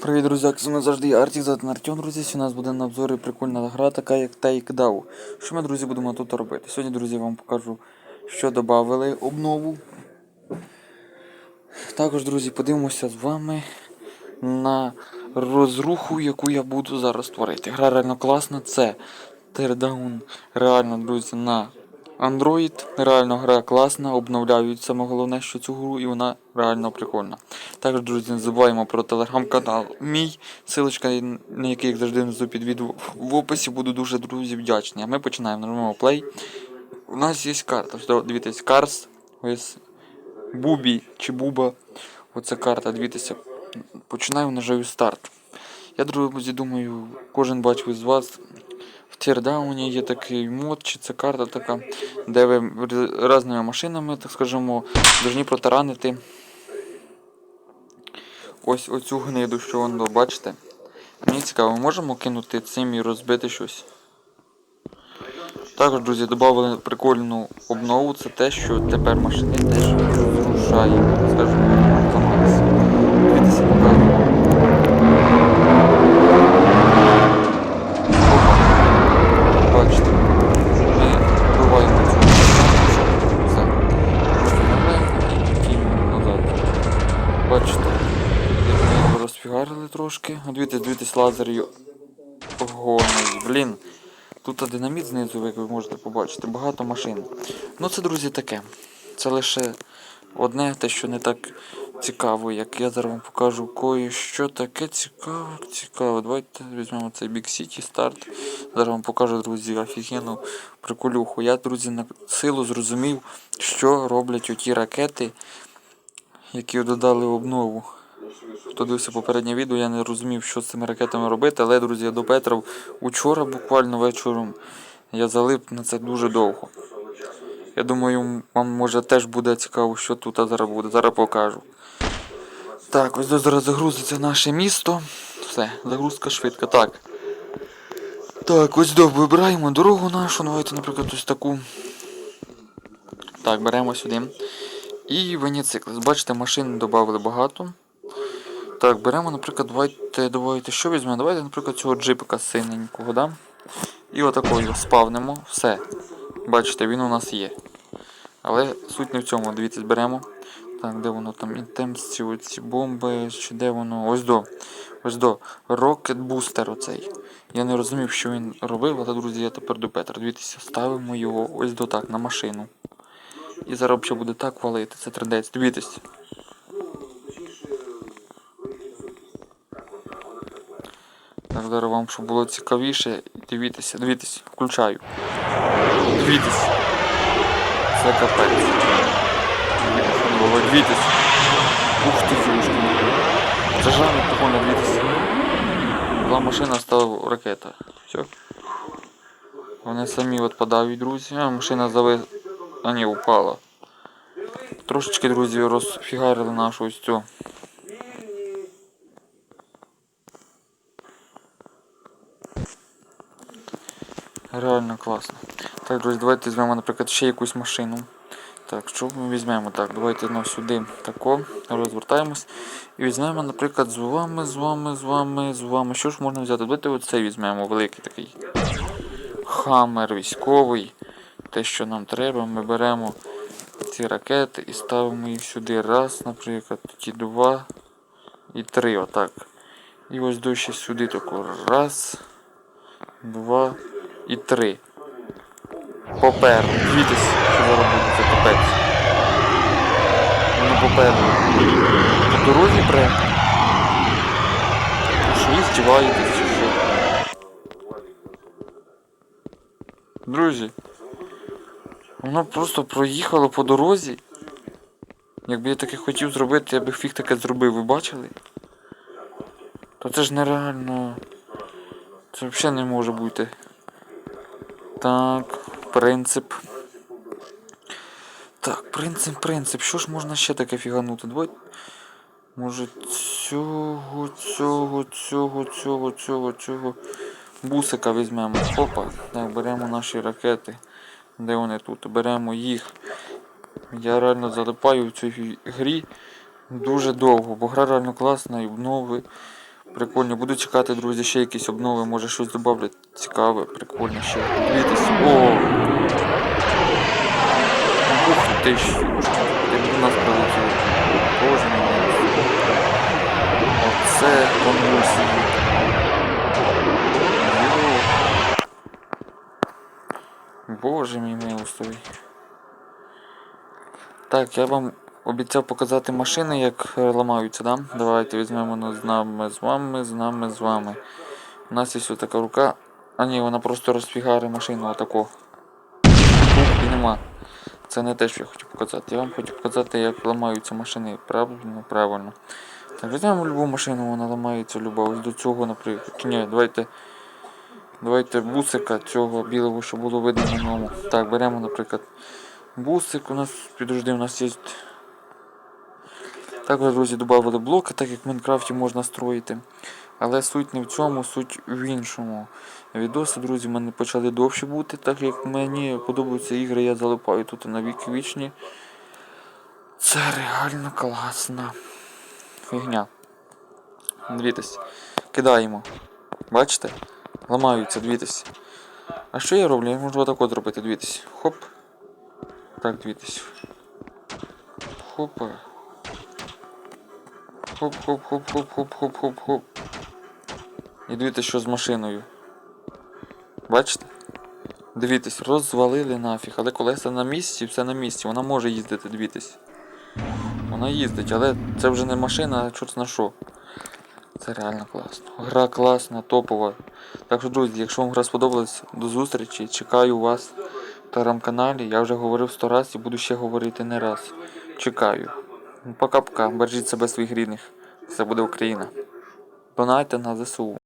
Привіт, друзі, з вами завжди я Артік, звати Артем, друзі. Сьогодні у нас буде на обзорі прикольна гра, така як Takedown. Що ми, друзі, будемо тут робити? Сьогодні, друзі, я вам покажу, що додали обнову. Також, друзі, подивимося з вами на розруху, яку я буду зараз створити. Гра реально класна, це Teardown, реально, друзі, на Android. Реально гра класна, обновляють саме головне, що цю гру, і вона реально прикольна. Також, друзі, не забуваємо про телеграм-канал мій, силочка на який як завжди внизу під відео в описі. Буду дуже друзі вдячний. А ми починаємо. Нажмемо play. У нас є карта. Дивіться, Карс, ось Бубі чи Буба. Оця карта, дивіться. Починаю нажаю старт. Я, друзі, думаю, кожен бачив із вас. Тірдауні є такий мод, чи це карта така, де ви різними машинами, так скажемо, повинні протаранити ось оцю гниду, що воно, бачите. Мені цікаво, ми можемо кинути цим і розбити щось. Також, друзі, додали прикольну обнову, це те, що тепер машини теж розрушає, скажімо, Дивіться, дивіться, лазер гонить. Блін. Тут динаміт знизу, як ви можете побачити, багато машин. Ну це, друзі, таке. Це лише одне, те, що не так цікаво, як я зараз вам покажу кое що таке цікаве, цікаве. Давайте візьмемо цей Big City Start. Зараз вам покажу, друзі, офігенну приколюху. Я, друзі, на силу зрозумів, що роблять оті ракети, які додали в обнову. Хто дивився попереднє відео, я не розумів, що з цими ракетами робити, але, друзі, я до Петра учора, буквально вечором, я залип на це дуже довго. Я думаю, вам може теж буде цікаво, що тут зараз буде. Зараз покажу. Так, ось зараз загрузиться наше місто. Все, загрузка швидка. Так. Так, ось до вибираємо дорогу нашу. Давайте, наприклад, ось таку. Так, беремо сюди. І веніцикл. Бачите, машин додали багато. Так, беремо, наприклад, давайте, давайте, що візьмемо? Давайте, наприклад, цього джипика синенького, да? І отакого його спавнимо. Все. Бачите, він у нас є. Але суть не в цьому, дивіться, беремо. Так, де воно там інтемс, ці оці бомби, чи де воно. Ось до. Ось до. Rocket Booster оцей. Я не розумів, що він робив, але, друзі, я тепер до Петра. Дивіться, ставимо його ось до так, на машину. І зараз взагалі буде так валити. Це трендець. Дивіться. Зараз вам, щоб було цікавіше, дивіться, дивіться, включаю. Дивіться. Це капець. Дивіться. Ух ти, юшки. Це жарно, прикольно, дивіться. Була машина, стала ракета. Все. Вони самі відпадають, друзі. А машина зави... А ні, упала. Трошечки, друзі, розфігарили нашу ось цю. Реально класно. Так, друзі, давайте візьмемо, наприклад, ще якусь машину. Так, що ми візьмемо? Так, давайте ну, сюди тако, розвертаємось. І візьмемо, наприклад, з вами, з вами, з вами, з вами. Що ж можна взяти? Давайте оцей візьмемо, великий такий. Хаммер військовий. Те, що нам треба, ми беремо ці ракети і ставимо їх сюди. Раз, наприклад, тоді два і три. Отак. І ось дощі сюди тако. Раз, два і три. Попереду. Дивіться, що зараз буде це капець. Воно попереду. По дорозі пре. Що ви здіваєтесь чи що? Друзі. Воно просто проїхало по дорозі. Якби я таке хотів зробити, я би фіг таке зробив, ви бачили? Та це ж нереально. Це взагалі не може бути. Так, принцип. Так, принцип, принцип. Що ж можна ще таке фіганути? Давай. Може цього, цього, цього, цього, цього, цього. Бусика візьмемо. Опа. Так, беремо наші ракети. Де вони тут? Беремо їх. Я реально залипаю в цій грі дуже довго, бо гра реально класна і обнови Прикольно. Буду чекати, друзі, ще якісь обнови, може щось додавлять. Цікаве, прикольно ще. Дивіться. О! Ух ти ж. Ти до нас прилетів. Боже мій. Оце комусь. Боже мій милостивий. Так, я вам обіцяв показати машини, як е, ламаються, да? Давайте візьмемо ну, з нами, з вами, з нами, з вами. У нас є така рука. А ні, вона просто розфігари машину отако. І нема. Це не те, що я хотів показати. Я вам хочу показати, як ламаються машини. Правильно, правильно. Так, візьмемо любу машину, вона ламається люба. Ось до цього, наприклад. Ні, давайте. Давайте бусика цього білого, що було видно на ньому. Так, беремо, наприклад, бусик. У нас підожди, у нас є. Також, друзі, додали блоки, так як в Майнкрафті можна строїти. Але суть не в цьому, суть в іншому. Відоси, друзі, в мене почали довше бути, так як мені подобаються ігри, я залипаю тут на віки вічні. Це реально класна фігня. Дивіться, кидаємо. Бачите? Ламаються, дивіться. А що я роблю? Я можу отак от зробити, дивіться. Хоп. Так, дивіться. Хопа. Хоп-хоп-хоп-хоп-хоп-хоп-хоп-хоп. І дивіться, що з машиною. Бачите? Дивіться, розвалили нафіг, але колеса на місці, все на місці. Вона може їздити, дивіться. Вона їздить, але це вже не машина, а чорт на що. Це реально класно. Гра класна, топова. Так що, друзі, якщо вам гра сподобалась, до зустрічі. Чекаю вас в телеграм-каналі. Я вже говорив сто раз і буду ще говорити не раз. Чекаю. Пока-пока. Бережіть себе своїх рідних. Все буде Україна. Донайте на ЗСУ.